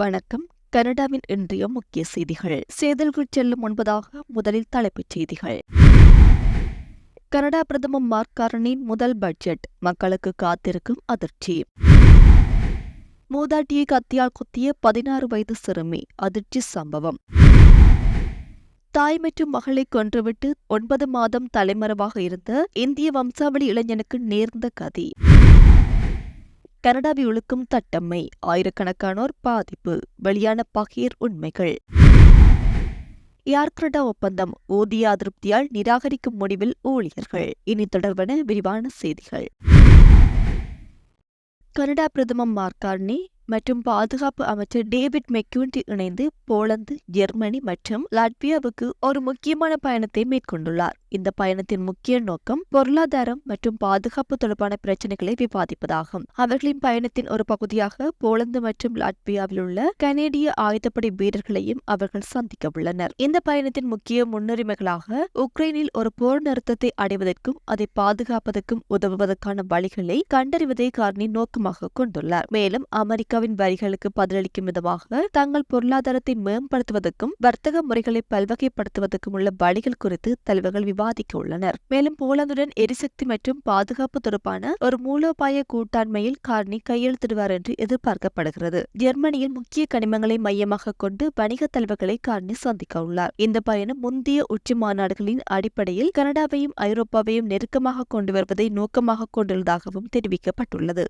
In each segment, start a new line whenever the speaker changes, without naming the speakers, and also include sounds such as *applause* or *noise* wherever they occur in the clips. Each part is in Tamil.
வணக்கம். கனடாவின் இன்றைய முக்கிய செய்திகள். செய்திகள் செல்லும் முன்பதாக முதலில் தலைப்புச் செய்திகள். கனடா பிரதமர் மார்க் காரனின் முதல் பட்ஜெட். மக்களுக்கு காத்திருக்கும் அதிர்ச்சி. மூதாட்டியை கத்தியால் குத்திய பதினாறு வயது சிறுமி. அதிர்ச்சி சம்பவம். தாய் மற்றும் மகளை கொன்றுவிட்டு ஒன்பது மாதம் தலைமறைவாக இருந்த இந்திய வம்சாவளி இளைஞனுக்கு நேர்ந்த கதி. கனடாவை ஒழுக்கும் தட்டம்மை ஆயிரக்கணக்கானோர் பாதிப்பு வெளியான பகீர் உண்மைகள். யார்கிரடா ஒப்பந்தம் ஊதிய அதிருப்தியால் நிராகரிக்கும் முடிவில் ஊழியர்கள். இனி தொடர்பான விரிவான செய்திகள். கனடா பிரதமர் மார்கார்னி மற்றும் பாதுகாப்பு அமைச்சர் டேவிட் மெக்யூன்டி இணைந்து போலந்து ஜெர்மனி மற்றும் லாட்வியாவுக்கு ஒரு முக்கியமான பயணத்தை மேற்கொண்டுள்ளார். இந்த பயணத்தின் முக்கிய நோக்கம் பொருளாதாரம் மற்றும் பாதுகாப்பு தொடர்பான பிரச்சினைகளை விவாதிப்பதாகும். அவர்களின் பயணத்தின் ஒரு பகுதியாக போலந்து மற்றும் லாட்வியாவில் உள்ள கனேடிய ஆயுதப்படை வீரர்களையும் அவர்கள் சந்திக்க உள்ளனர். இந்த பயணத்தின் முக்கிய முன்னுரிமைகளாக உக்ரைனில் ஒரு போர் நிறுத்தத்தை அடைவதற்கும் அதை பாதுகாப்பதற்கும் உதவுவதற்கான வழிகளை கண்டறிவதை காரணி நோக்கமாக கொண்டுள்ளார். மேலும் அமெரிக்கா அமெரிக்காவின் வரிகளுக்கு பதிலளிக்கும் விதமாக தங்கள் பொருளாதாரத்தை மேம்படுத்துவதற்கும் வர்த்தக முறைகளை பல்வகைப்படுத்துவதற்கும் உள்ள வழிகள் குறித்து தலைவர்கள் விவாதிக்க உள்ளனர். மேலும் போலந்துடன் எரிசக்தி மற்றும் பாதுகாப்பு தொடர்பான ஒரு மூலோபாய கூட்டாண்மையில் கார்னி கையெழுத்திடுவார் என்று எதிர்பார்க்கப்படுகிறது. ஜெர்மனியில் முக்கிய கனிமங்களை மையமாக கொண்டு வணிக தலைவர்களை கார்னி சந்திக்க உள்ளார். இந்த பயணம் முந்தைய உச்சி மாநாடுகளின் அடிப்படையில் கனடாவையும் ஐரோப்பாவையும் நெருக்கமாக கொண்டு வருவதை நோக்கமாக கொண்டுள்ளதாகவும் தெரிவிக்கப்பட்டுள்ளது.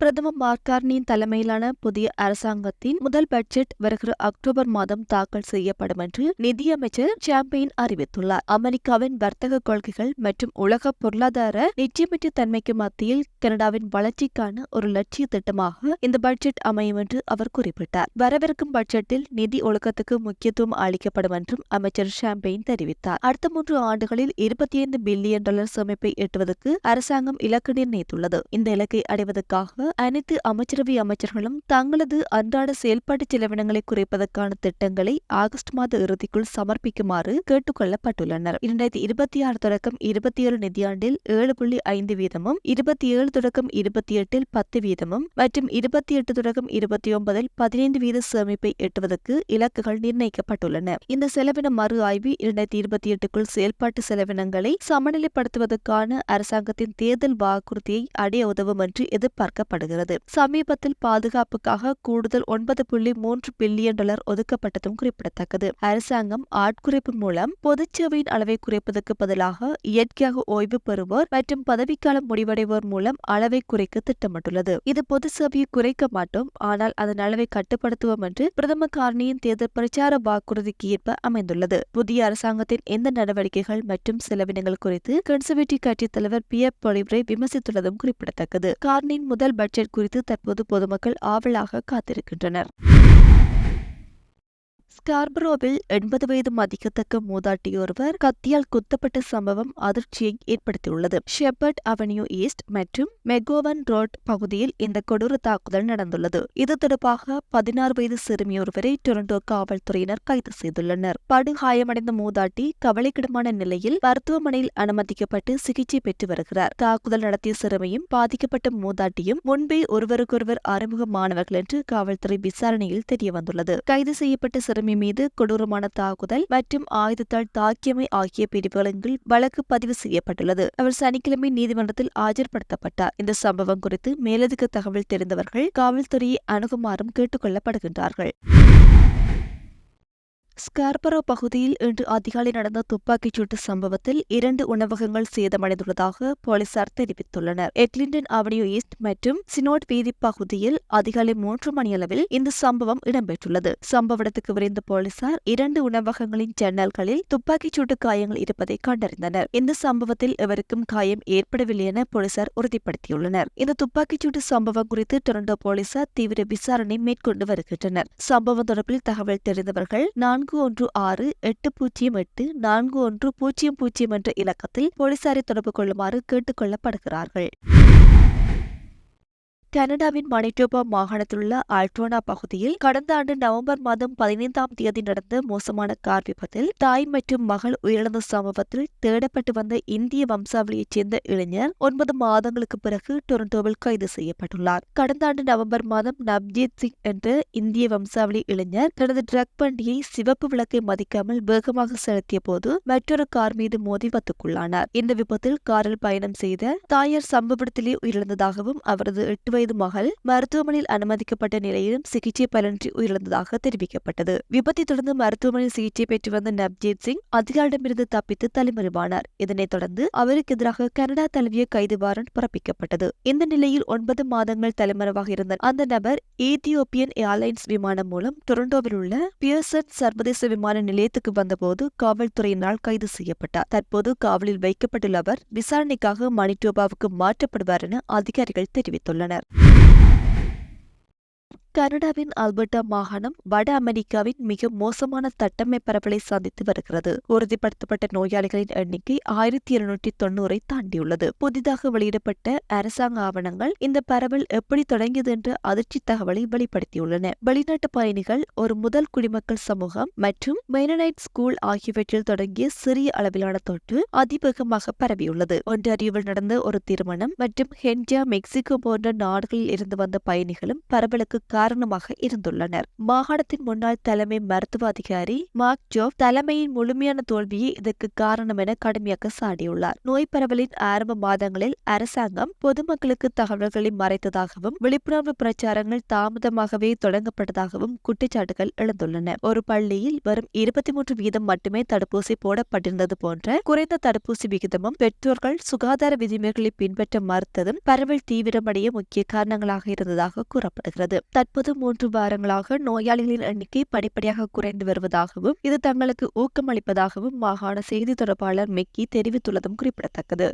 பிரதமர் மார்கார்னியின் தலைமையிலான புதிய அரசாங்கத்தின் முதல் பட்ஜெட் வருகிற அக்டோபர் மாதம் தாக்கல் செய்யப்படும் என்று நிதியமைச்சர் சாம்பியன் அறிவித்துள்ளார். அமெரிக்காவின் வர்த்தக கொள்கைகள் மற்றும் உலக பொருளாதார நிச்சயமற்ற தன்மைக்கு மத்தியில் கனடாவின் வளர்ச்சிக்கான ஒரு லட்சிய திட்டமாக இந்த பட்ஜெட் அமையும் என்று அவர் குறிப்பிட்டார். வரவிருக்கும் பட்ஜெட்டில் நிதி ஒழுக்கத்துக்கு முக்கியத்துவம் அளிக்கப்படும் என்றும் அமைச்சர் ஷாம்பெயின் தெரிவித்தார். அடுத்த மூன்று ஆண்டுகளில் இருபத்தி ஐந்து பில்லியன் டாலர் சேமிப்பை எட்டுவதற்கு அரசாங்கம் இலக்கு நிர்ணயித்துள்ளது. இந்த இலக்கை அடைவதற்காக அனைத்து அமைச்சரவை அமைச்சர்களும் தங்களது அன்றாட செயல்பாட்டு செலவினங்களை குறைப்பதற்கான திட்டங்களை ஆகஸ்ட் மாத இறுதிக்குள் சமர்ப்பிக்குமாறு கேட்டுக்கொள்ளப்பட்டுள்ளனர். இரண்டாயிரத்தி இருபத்தி ஆறு தொடக்கம் இருபத்தி ஏழு நிதியாண்டில் ஏழு புள்ளி ஐந்து வீதமும் இருபத்தி ஏழு தொடக்கம் இருபத்தி எட்டில் பத்து வீதமும் மற்றும் இருபத்தி எட்டு தொடக்கம் இருபத்தி ஒன்பதில் பதினைந்து வீத சேமிப்பை எட்டுவதற்கு இலக்குகள் நிர்ணயிக்கப்பட்டுள்ளன. இந்த செலவின மறு ஆய்வு இரண்டாயிரத்தி இருபத்தி எட்டுக்குள் செயல்பாட்டு செலவினங்களை சமநிலைப்படுத்துவதற்கான அரசாங்கத்தின் தேர்தல் வாக்குறுதியை அடைய உதவும் என்று எதிர்பார்க்கப்படுகிறது சமீபத்தில் பாதுகாப்புக்காக கூடுதல் ஒன்பது புள்ளி மூன்று பில்லியன் டாலர் ஒதுக்கப்பட்டதும் குறிப்பிடத்தக்கது. அரசாங்கம் ஆட்குறைப்பு மூலம் பொதுச்சேவையின் அளவை குறைப்பதற்கு பதிலாக இயற்கையாக ஓய்வு பெறுவோர் மற்றும் பதவிக்காலம் முடிவடைவோர் மூலம் அளவை குறைக்க திட்டமிட்டுள்ளது. இது பொது சேவையை குறைக்க மாட்டோம். ஆனால் அதன் அளவை கட்டுப்படுத்துவோம் என்று பிரதம காரணியின் தேர்தல் பிரச்சார வாக்குறுதிக்கு ஏற்ப அமைந்துள்ளது. புதிய அரசாங்கத்தின் எந்த நடவடிக்கைகள் மற்றும் செலவினங்கள் குறித்து கன்சர்வேட்டிவ் கட்சித் தலைவர் பி எஃப் பொலிவரை விமர்சித்துள்ளதும் குறிப்பிடத்தக்கது. கார்னியின் முதல் பட்ஜெட் குறித்து தற்போது பொதுமக்கள் ஆவலாக காத்திருக்கின்றனர். ஸ்கார்பரோவில் எண்பது வயது மதிக்கத்தக்க மூதாட்டியொருவர் கத்தியால் குத்தப்பட்ட சம்பவம் அதிர்ச்சியை ஏற்படுத்தியுள்ளது. ஷெப்பர்ட் அவென்யூ ஈஸ்ட் மற்றும் மெகோவன் ரோட் பகுதியில் இந்த கொடூர தாக்குதல் நடந்துள்ளது. இது தொடர்பாக பதினாறு வயது சிறுமியொருவரை டொரண்டோ காவல்துறையினர் கைது செய்துள்ளனர். படுகாயமடைந்த மூதாட்டி கவலைக்கிடமான நிலையில் மருத்துவமனையில் அனுமதிக்கப்பட்டு சிகிச்சை பெற்று வருகிறார். தாக்குதல் நடத்திய சிறுமியும் பாதிக்கப்பட்ட மூதாட்டியும் முன்பே ஒருவருக்கொருவர் அறிமுகமானவர்கள் என்று காவல்துறை விசாரணையில் தெரியவந்துள்ளது. கைது செய்யப்பட்ட சிறுமி சிறுமி மீது கொடூரமான தாக்குதல் மற்றும் ஆயுதத்தால் தாக்கியமை ஆகிய பிரிவுகளின் கீழ் வழக்கு பதிவு செய்யப்பட்டுள்ளது. அவர் சனிக்கிழமை நீதிமன்றத்தில் ஆஜர்படுத்தப்பட்டார். இந்த சம்பவம் குறித்து மேலதிக தகவல் தெரிந்தவர்கள் காவல்துறையை அணுகுமாறும் கேட்டுக் கொள்ளப்படுகின்றார்கள் ஸ்கார்பரோ பகுதியில் இன்று அதிகாலை நடந்த துப்பாக்கிச் சூட்டு சம்பவத்தில் இரண்டு உணவகங்கள் சேதமடைந்துள்ளதாக போலீசார் தெரிவித்துள்ளனர் எக்லிண்டன் அவென்யூ ஈஸ்ட் மற்றும் சினோட் வீதி பகுதியில் அதிகாலை மூன்று மணியளவில் இந்த சம்பவம் இடம்பெற்றுள்ளது சம்பவ இடத்துக்கு விரைந்த போலீசார் இரண்டு உணவகங்களின் ஜன்னல்களில் துப்பாக்கிச் சூட்டு காயங்கள் இருப்பதை கண்டறிந்தனர் இந்த சம்பவத்தில் எவருக்கும் காயம் ஏற்படவில்லை என போலீசார் உறுதிப்படுத்தியுள்ளனர் இந்த துப்பாக்கிச் சூட்டு சம்பவம் குறித்து டொரண்டோ போலீசார் தீவிர விசாரணை மேற்கொண்டு வருகின்றனர் சம்பவம் தொடர்பில் தகவல் தெரிந்தவர்கள் நான்கு நான்கு ஒன்று ஆறு எட்டு பூஜ்ஜியம் எட்டு நான்கு ஒன்று பூஜ்ஜியம் பூஜ்ஜியம் என்ற இலக்கத்தில் போலீசாரை தொடர்பு கொள்ளுமாறு கேட்டுக் கொள்ளப்படுகிறார்கள். கனடாவின் மணிட்டோபா மாகாணத்தில் உள்ள அல்ட்ரோனா பகுதியில் கடந்த ஆண்டு நவம்பர் மாதம் பதினைந்தாம் தேதி நடந்த மோசமான கார் விபத்தில் தாய் மற்றும் மகள் உயிரிழந்த சம்பவத்தில் தேடப்பட்டு வந்த இந்திய வம்சாவளியைச் சேர்ந்த இளைஞர் ஒன்பது மாதங்களுக்கு பிறகு டொரண்டோவில் கைது செய்யப்பட்டுள்ளார். கடந்த ஆண்டு நவம்பர் மாதம் நவ்ஜீத் சிங் என்ற இந்திய வம்சாவளி இளைஞர் தனது ட்ரக் வண்டியை சிவப்பு விளக்கை மதிக்காமல் வேகமாக செலுத்திய போது மற்றொரு கார் மீது மோதி விபத்துக்குள்ளானார் இந்த விபத்தில் காரில் பயணம் செய்த தாயார் சம்பவத்திலே உயிரிழந்ததாகவும் அவரது எட்டு வயது மகள் மருத்துவமனையில் அனுமதிக்கப்பட்ட நிலையிலும் சிகிச்சை பலனின்றி உயிரிழந்ததாக தெரிவிக்கப்பட்டது. விபத்தை தொடர்ந்து மருத்துவமனையில் சிகிச்சை பெற்று வந்த நவ்ஜீத் சிங் அதிகாரிடமிருந்து தப்பித்து தலைமறைவானார் இதனைத் தொடர்ந்து அவருக்கு எதிராக கனடா தழுவிய கைது வாரண்ட் பிறப்பிக்கப்பட்டது. இந்த நிலையில் ஒன்பது மாதங்கள் தலைமறைவாக இருந்த அந்த நபர் ஏத்தியோப்பியன் ஏர்லைன்ஸ் விமானம் மூலம் டொரண்டோவில் உள்ள பியர்சன் சர்வதேச விமான நிலையத்துக்கு வந்தபோது காவல்துறையினால் கைது செய்யப்பட்டார். தற்போது காவலில் வைக்கப்பட்டுள்ள அவர் விசாரணைக்காக மணிட்டோபாவுக்கு மாற்றப்படுவார் என அதிகாரிகள் தெரிவித்துள்ளனர். you *laughs* கனடாவின் அல்பர்டா மாகாணம் வட அமெரிக்காவின் மிக மோசமான தட்டம்மை பரவலை சந்தித்து வருகிறது. உறுதிப்படுத்தப்பட்ட நோயாளிகளின் எண்ணிக்கை ஆயிரத்தி இருநூற்றி தொண்ணூறை தாண்டியுள்ளது. புதிதாக வெளியிடப்பட்ட அரசாங்க ஆவணங்கள் இந்த பரவல் எப்படி தொடங்கியது என்ற அதிர்ச்சி தகவலை வெளிப்படுத்தியுள்ளன. வெளிநாட்டு பயணிகள் ஒரு முதல் குடிமக்கள் சமூகம் மற்றும் மெனனைட் ஸ்கூல் ஆகியவற்றில் தொடங்கிய சிறிய அளவிலான தொற்று அதிவேகமாக பரவியுள்ளது. ஒன்றாரியோவில் நடந்த ஒரு திருமணம் மற்றும் ஹென்ஜா மெக்சிகோ போன்ற நாடுகளில் இருந்து வந்த பயணிகளும் பரவலுக்கு காரணமாக இருந்துள்ளனர். மாகாணத்தின் முன்னாள் தலைமை மருத்துவ அதிகாரி மார்க் ஜோப் தலைமையின் முழுமையான தோல்வியே இதற்கு காரணம் என கடுமையாக சாடியுள்ளார். நோய் பரவலின் ஆரம்ப மாதங்களில் அரசாங்கம் பொதுமக்களுக்கு தகவல்களை மறைத்ததாகவும் விழிப்புணர்வு பிரச்சாரங்கள் தாமதமாகவே தொடங்கப்பட்டதாகவும் குற்றச்சாட்டுகள் எழுந்துள்ளன. ஒரு பள்ளியில் வரும் இருபத்தி மூன்று வீதம் மட்டுமே தடுப்பூசி போடப்பட்டிருந்தது போன்ற குறைந்த தடுப்பூசி விகிதமும் பெற்றோர்கள் சுகாதார விதிமுறைகளை பின்பற்ற மறுத்ததும் பரவல் தீவிரமடைய முக்கிய காரணங்களாக இருந்ததாக கூறப்படுகிறது. முப்பது மூன்று வாரங்களாக நோயாளிகளின் எண்ணிக்கை படிப்படியாக குறைந்து வருவதாகவும் இது தங்களுக்கு ஊக்கமளிப்பதாகவும் மாகாண செய்தி தொடர்பாளர் மெக்கி தெரிவித்துள்ளதும் குறிப்பிடத்தக்கது.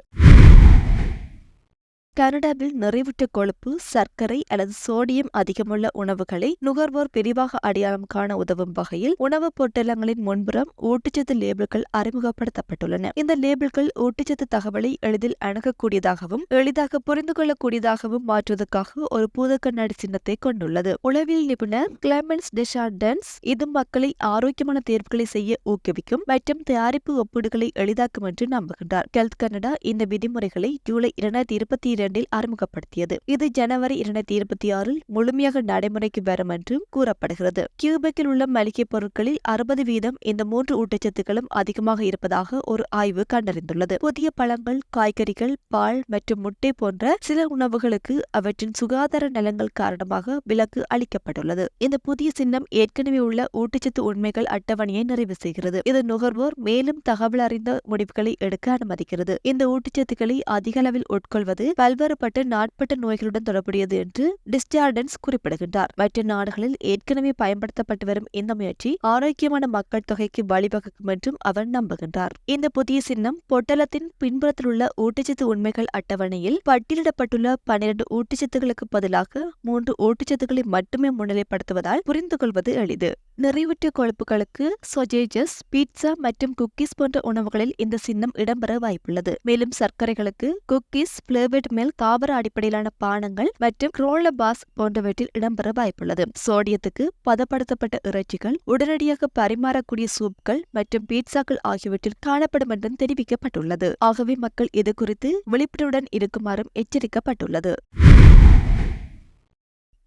கனடாவில் நிறைவுற்ற கொழுப்பு சர்க்கரை அல்லது சோடியம் அதிகமுள்ள உணவுகளை நுகர்வோர் விரிவாக அடையாளம் காண உதவும் வகையில் உணவுப் பொட்டலங்களின் முன்புறம் ஊட்டச்சத்து லேபிள்கள் அறிமுகப்படுத்தப்பட்டுள்ளன. இந்த லேபிள்கள் ஊட்டச்சத்து தகவலை எளிதில் அணுகக்கூடியதாகவும் எளிதாக புரிந்து கொள்ளக்கூடியதாகவும் மாற்றுவதற்காக ஒரு பூத கண்ணாடி சின்னத்தை கொண்டுள்ளது. உளவியல் நிபுணர் கிளமென்ஸ் டெஷார்டன்ஸ் இது மக்களை ஆரோக்கியமான தேர்வுகளை செய்ய ஊக்குவிக்கும் மற்றும் தயாரிப்பு ஒப்பீடுகளை எளிதாக்கும் என்று நம்புகின்றார். ஹெல்த் கனடா இந்த விதிமுறைகளை ஜூலை இரண்டாயிரத்தி இருபத்தி இரண்டில் அறிமுகப்படுத்தியது. இது ஜனவரி இரண்டாயிரத்தி இருபத்தி ஆறில் முழுமையாக நடைமுறைக்கு வரும் என்றும் கூறப்படுகிறது. கியூபெக்கில் உள்ள மளிகை பொருட்களில் அறுபது வீதம் இந்த மூன்று ஊட்டச்சத்துக்களும் அதிகமாக இருப்பதாக ஒரு ஆய்வு கண்டறிந்துள்ளது. புதிய பழங்கள் காய்கறிகள் பால் மற்றும் முட்டை போன்ற சில உணவுகளுக்கு அவற்றின் சுகாதார நலங்கள் காரணமாக விலக்கு அளிக்கப்பட்டுள்ளது. இந்த புதிய சின்னம் ஏற்கனவே உள்ள ஊட்டச்சத்து உண்மைகள் அட்டவணையை நிறைவு செய்கிறது. இது நுகர்வோர் மேலும் தகவல் அறிந்த முடிவுகளை எடுக்க அனுமதிக்கிறது. இந்த ஊட்டச்சத்துக்களை அதிக அளவில் உட்கொள்வது பல்வேறுபட்ட நாட்பட்ட நோய்களுடன் தொடர்புடையது என்று டிஸ்டார்டன்ஸ் குறிப்பிடுகின்றார். மற்ற நாடுகளில் ஏற்கனவே பயன்படுத்தப்பட்டு வரும் இந்த முயற்சி ஆரோக்கியமான மக்கள் தொகைக்கு வழிவகுக்கும் என்றும் அவர் நம்புகின்றார். இந்த புதிய சின்னம் பொட்டலத்தின் பின்புறத்தில் உள்ள ஊட்டச்சத்து உண்மைகள் அட்டவணையில் பட்டியலிடப்பட்டுள்ள பன்னிரண்டு ஊட்டச்சத்துகளுக்கு பதிலாக மூன்று ஊட்டச்சத்துக்களை மட்டுமே முன்னிலைப்படுத்துவதால் புரிந்து கொள்வது எளிது. நிறைவுற்ற கொழுப்புகளுக்கு சொஜேஜஸ் பீட்சா மற்றும் குக்கீஸ் போன்ற உணவுகளில் இந்த சின்னம் இடம்பெற வாய்ப்புள்ளது. மேலும் சர்க்கரைகளுக்கு குக்கீஸ் பிளேவர்ட் மேல் தாவர அடிப்படையிலான பானங்கள் மற்றும் குரோலபாஸ் போன்றவற்றில் இடம்பெற வாய்ப்புள்ளது. சோடியத்துக்கு பதப்படுத்தப்பட்ட இறைச்சிகள் உடனடியாக பரிமாறக்கூடிய சூப்கள் மற்றும் பீட்சாக்கள் ஆகியவற்றில் காணப்படும் என்றும் தெரிவிக்கப்பட்டுள்ளது. ஆகவே மக்கள் இது குறித்து விழிப்புணர்வுடன் இருக்குமாறும் எச்சரிக்கப்பட்டுள்ளது.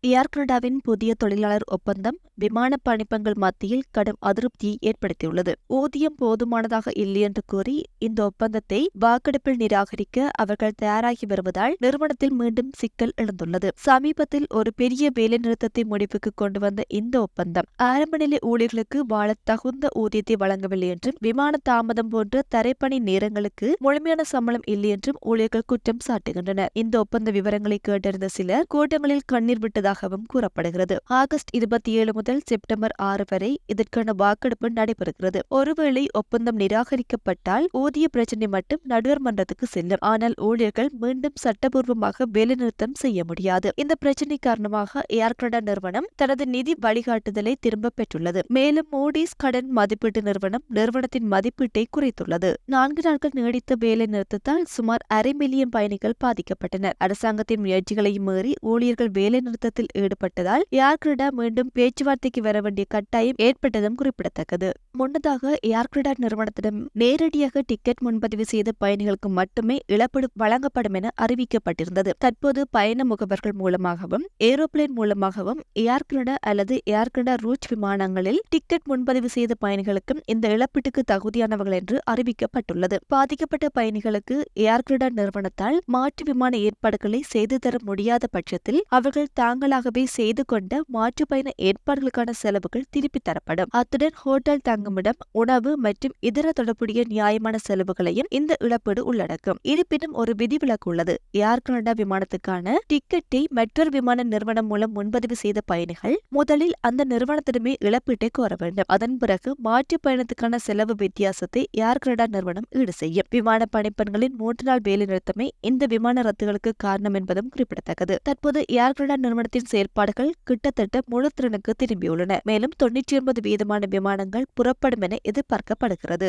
ஏர் கனடாவின் புதிய தொழிலாளர் ஒப்பந்தம் விமான பணிப்பங்கள் மத்தியில் கடும் அதிருப்தியை ஏற்படுத்தியுள்ளது. ஊதியம் போதுமானதாக இல்லை என்று கூறி இந்த ஒப்பந்தத்தை வாக்கெடுப்பில் நிராகரிக்க அவர்கள் தயாராகி வருவதால் நிறுவனத்தில் மீண்டும் சிக்கல் எழுந்துள்ளது. சமீபத்தில் ஒரு பெரிய வேலைநிறுத்தத்தை முடிவுக்கு கொண்டு வந்த இந்த ஒப்பந்தம் ஆரம்ப நிலை ஊழியர்களுக்கு வாழ தகுந்த ஊதியத்தை வழங்கவில்லை என்றும் விமான தாமதம் போன்ற தரைப்பணி நேரங்களுக்கு முழுமையான சம்பளம் இல்லை என்றும் ஊழியர்கள் குற்றம் சாட்டுகின்றனர். இந்த ஒப்பந்த விவரங்களை கேட்டறிந்த சிலர் கூட்டங்களில் கண்ணீர் விட்டதாக உள்ளதாகவும் கூறப்படுகிறது. ஆகஸ்ட் இருபத்தி ஏழு முதல் செப்டம்பர் ஆறு வரை இதற்கான வாக்கெடுப்பு நடைபெறுகிறது. ஒருவேளை ஒப்பந்தம் நிராகரிக்கப்பட்டால் ஊதிய பிரச்சினை மட்டும் நடுவர் மன்றத்துக்கு செல்லும். ஆனால் ஊழியர்கள் மீண்டும் சட்டபூர்வமாக வேலைநிறுத்தம் செய்ய முடியாது. இந்த பிரச்சினை காரணமாக ஏர் கனடா நிறுவனம் தனது நிதி வழிகாட்டுதலை திரும்ப பெற்றுள்ளது. மேலும் மோடிஸ் கடன் மதிப்பீட்டு நிறுவனம் நிறுவனத்தின் மதிப்பீட்டை குறைத்துள்ளது. நான்கு நாட்கள் நீடித்த வேலை நிறுத்தத்தால் சுமார் அரை மில்லியன் பயணிகள் பாதிக்கப்பட்டனர். அரசாங்கத்தின் முயற்சிகளையும் மீறி ஊழியர்கள் வேலை நிறுத்தத்தில் ஈடுபட்டதால் ஏர்கிரிடா மீண்டும் பேச்சுவார்த்தைக்கு வர வேண்டிய கட்டாயம் ஏற்பட்டதும் குறிப்பிடத்தக்கது. முன்னதாக ஏர்கிரிடா நிறுவனத்திடம் நேரடியாக டிக்கெட் முன்பதிவு செய்த பயணிகளுக்கு மட்டுமே இழப்பீடு வழங்கப்படும் என அறிவிக்கப்பட்டிருந்தது. தற்போது பயண முகவர்கள் மூலமாகவும் ஏரோப்ளேன் மூலமாகவும் ஏர்கிரிடா அல்லது ஏர்கிரிடா ரூச் விமானங்களில் டிக்கெட் முன்பதிவு செய்த பயணிகளுக்கும் இந்த இழப்பீட்டுக்கு தகுதியானவர்கள் என்று அறிவிக்கப்பட்டுள்ளது. பாதிக்கப்பட்ட பயணிகளுக்கு ஏர்கிரிடா நிறுவனத்தால் மாற்று விமான ஏற்பாடுகளை செய்து தர முடியாத பட்சத்தில் அவர்கள் தாங்கள் தாங்களாகவே செய்து கொண்ட மாற்று பயண ஏற்பாடுகளுக்கான செலவுகள் திருப்பித் தரப்படும். அத்துடன் ஹோட்டல் தங்குமிடம் உணவு மற்றும் இதர தொடர்புடைய நியாயமான செலவுகளையும் இந்த இழப்பீடு உள்ளடக்கும். இருப்பினும் ஒரு விதிவிலக்கு உள்ளது. ஏர் கனடா விமானத்துக்கான டிக்கெட்டை மெட்ரோ விமான நிறுவனம் மூலம் முன்பதிவு செய்த பயணிகள் முதலில் அந்த நிறுவனத்திடமே இழப்பீட்டை கோர வேண்டும். அதன் பிறகு மாற்று பயணத்துக்கான செலவு வித்தியாசத்தை ஏர் கனடா நிறுவனம் ஈடு செய்யும். விமான பணிப்பெண்களின் மூன்று நாள் வேலை நிறுத்தமே இந்த விமான ரத்துகளுக்கு காரணம் என்பதும் குறிப்பிடத்தக்கது. தற்போது ஏர் கனடா நிறுவனத்தின் செயற்பாடுகள் கிட்டத்தட்ட முழு திறனுக்கு திரும்பியுள்ளன. மேலும் தொன்னூற்றி ஒன்பது வீதமான விமானங்கள் புறப்படும் என எதிர்பார்க்கப்படுகிறது.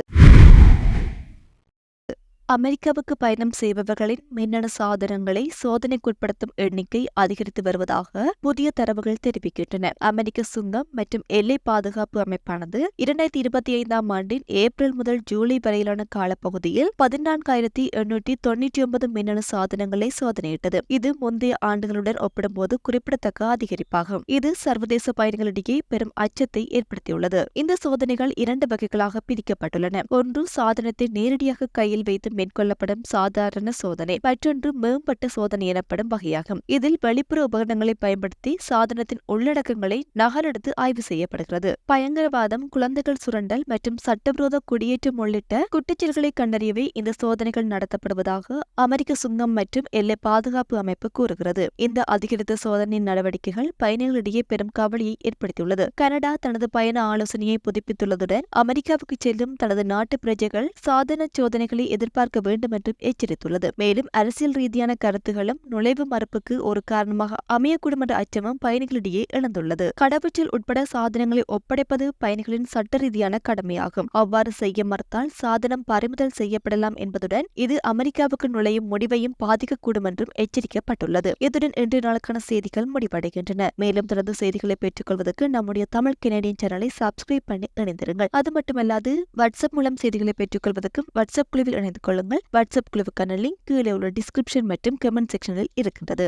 அமெரிக்காவுக்கு பயணம் செய்பவர்களின் மின்னணு சாதனங்களை சோதனைக்குட்படுத்தும் எண்ணிக்கை அதிகரித்து வருவதாக புதிய தரவுகள் தெரிவிக்கின்றன. அமெரிக்க சுங்கம் மற்றும் எல்லை பாதுகாப்பு அமைப்பானது இரண்டாயிரத்தி இருபத்தி ஐந்தாம் ஆண்டின் ஏப்ரல் முதல் ஜூலை வரையிலான காலப்பகுதியில் பதினான்காயிரத்தி எண்ணூற்றி தொன்னூற்றி ஒன்பது மின்னணு சாதனங்களை சோதனையிட்டது. இது முந்தைய ஆண்டுகளுடன் ஒப்பிடும்போது குறிப்பிடத்தக்க அதிகரிப்பாகும். இது சர்வதேச பயணிகளிடையே பெரும் அச்சத்தை ஏற்படுத்தியுள்ளது. இந்த சோதனைகள் இரண்டு வகைகளாக பிரிக்கப்பட்டுள்ளன. ஒன்று சாதனத்தை நேரடியாக கையில் வைத்து மேற்கொள்ளப்படும் சாதாரண சோதனை. மற்றொன்று மேம்பட்ட சோதனை எனப்படும் வகையாகும். இதில் வெளிப்புற உபகரணங்களை பயன்படுத்தி சாதனத்தின் உள்ளடக்கங்களை நகலெடுத்து ஆய்வு செய்யப்படுகிறது. பயங்கரவாதம் குழந்தைகள் சுரண்டல் மற்றும் சட்டவிரோத குடியேற்றம் உள்ளிட்ட குற்றச்செயல்களை கண்டறியவே இந்த சோதனைகள் நடத்தப்படுவதாக அமெரிக்க சுங்கம் மற்றும் எல்லை பாதுகாப்பு அமைப்பு கூறுகிறது. இந்த அதிகரித்த சோதனை நடவடிக்கைகள் பயணிகளிடையே பெரும் கவலையை ஏற்படுத்தியுள்ளது. கனடா தனது பயண ஆலோசனையை புதுப்பித்துள்ளதுடன் அமெரிக்காவுக்கு செல்லும் தனது நாட்டு பிரஜைகள் சாதன சோதனைகளை எதிர்பார்க்க வேண்டும் என்றும் எச்சரித்துள்ளது. மேலும் அரசியல் ரீதியான கருத்துகளும் நுழைவு மறுப்புக்கு ஒரு காரணமாக அமையக்கூடும் என்ற அச்சமும் பயணிகளிடையே எழுந்துள்ளது. கடவுச்சல் உட்பட சாதனங்களை ஒப்படைப்பது பயணிகளின் சட்ட ரீதியான கடமையாகும். அவ்வாறு செய்ய மறுத்தால் சாதனம் பறிமுதல் செய்யப்படலாம் என்பதுடன் இது அமெரிக்காவுக்கு நுழையும் முடிவையும் பாதிக்கக்கூடும் என்றும் எச்சரிக்கப்பட்டுள்ளது. இதுடன் இன்றைய நாளுக்கான செய்திகள் முடிவடைகின்றன. மேலும் தொடர்ந்து செய்திகளை பெற்றுக்கொள்வதற்கு நம்முடைய தமிழ் கெனடியன் சேனலை சப்ஸ்கிரைப் பண்ணி இணைந்திருங்கள். அது மட்டுமல்லாது வாட்ஸ்அப் மூலம் செய்திகளை பெற்றுக்கொள்வதற்கும் வாட்ஸ்அப் குழுவில் இணைந்து கொள்ளுங்கள் வாட்ஸ்அப் குழுவுக்கான லிங்க் கீழே உள்ள டிஸ்கிரிப்ஷன் மற்றும் கமெண்ட் செக்ஷனில் இருக்கின்றது.